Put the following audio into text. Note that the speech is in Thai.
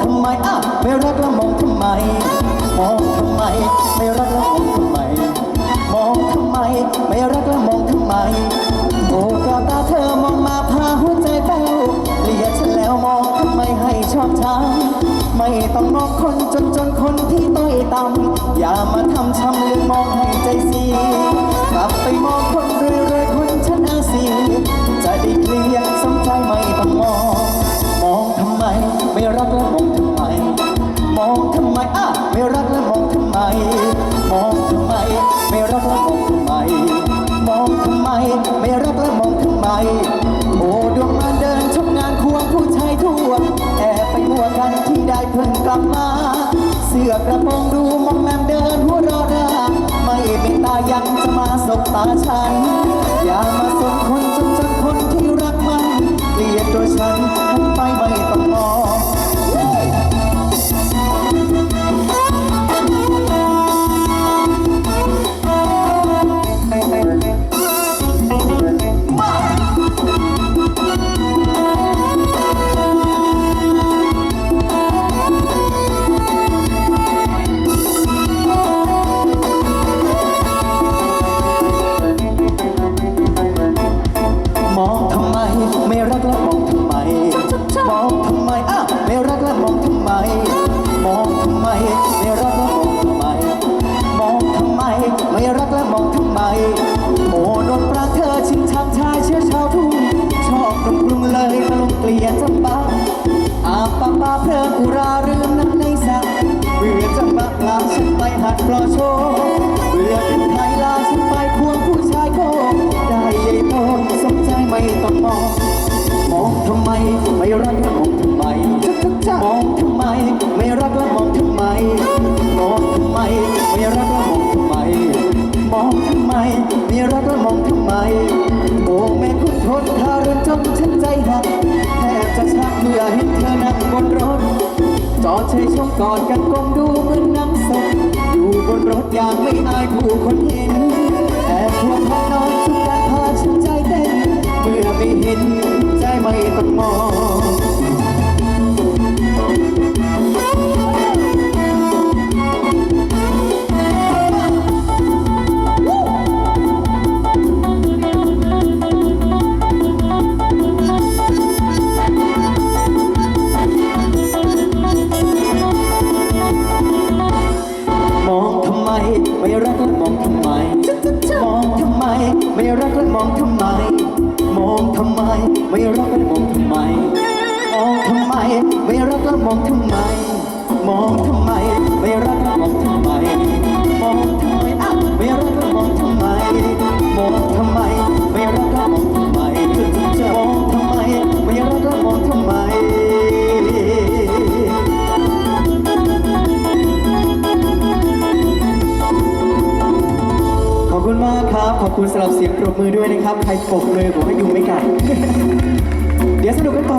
ทำไมอะไม่รักแล้วมองทำไม มองทำไม ไม่รักแล้วมองทำไม มองทำไม ไม่รักแล้วมองทำไมโอ้ก้วตาเธอมองมาพาหัวใจแป้วเลียฉันแล้วมองทำไมให้ชอบช้ำไม่ต้องมองคนจนจนคนที่ต้อยต่ำอย่ามาทำช้ำเลืมมอง งกลับมา เสื้อกระโปรงดูมองแมมเดินหัวรอราไม่เป็นตายังจะมาสบตาฉัน มาลงเกลียจำปาอาปาปาเพลินอุราเรื่องน้ำในสระเบื่อจะมาลาฉันไปหัดปลอโชว์เบื่อเป็นไทยลาฉันไปควงผู้ชายโกได้ยายโตสนใจไม่ต้องมองมองทำไมไม่รักมองทำไมมองทำไมไม่รักแล้วมองทำไมมองทำไมไม่รักแล้วมองทำไมมองทำไมไม่รักแล้วมองทำไมโอ้แม่คุณทนทารุณจนฉันใจหัก จะชักเมื่อเห็นเธอนั่งบนรถ จอดเชยชมกอดกันก้มดูเหมือนนั่งสดอยู่บนรถอย่างไม่อายผู้คนเห็นแอบพวงพนอนชุดกันพาฉันใจเต้น เมื่อไม่เห็นใจไม่ต้องมอง ไม่รักและมองทำไม มองทำไม ไม่รักและมองทำไม มองทำไม ไม่รักและมองทำไม มองทำไม ไม่รักและมองทำไม คุณมากครับ ขอบคุณสำหรับเสียงปรบมือด้วยนะครับ ใครปรบมือผมให้ยุงไม่กัด เดี๋ยวสนุกกันต่อ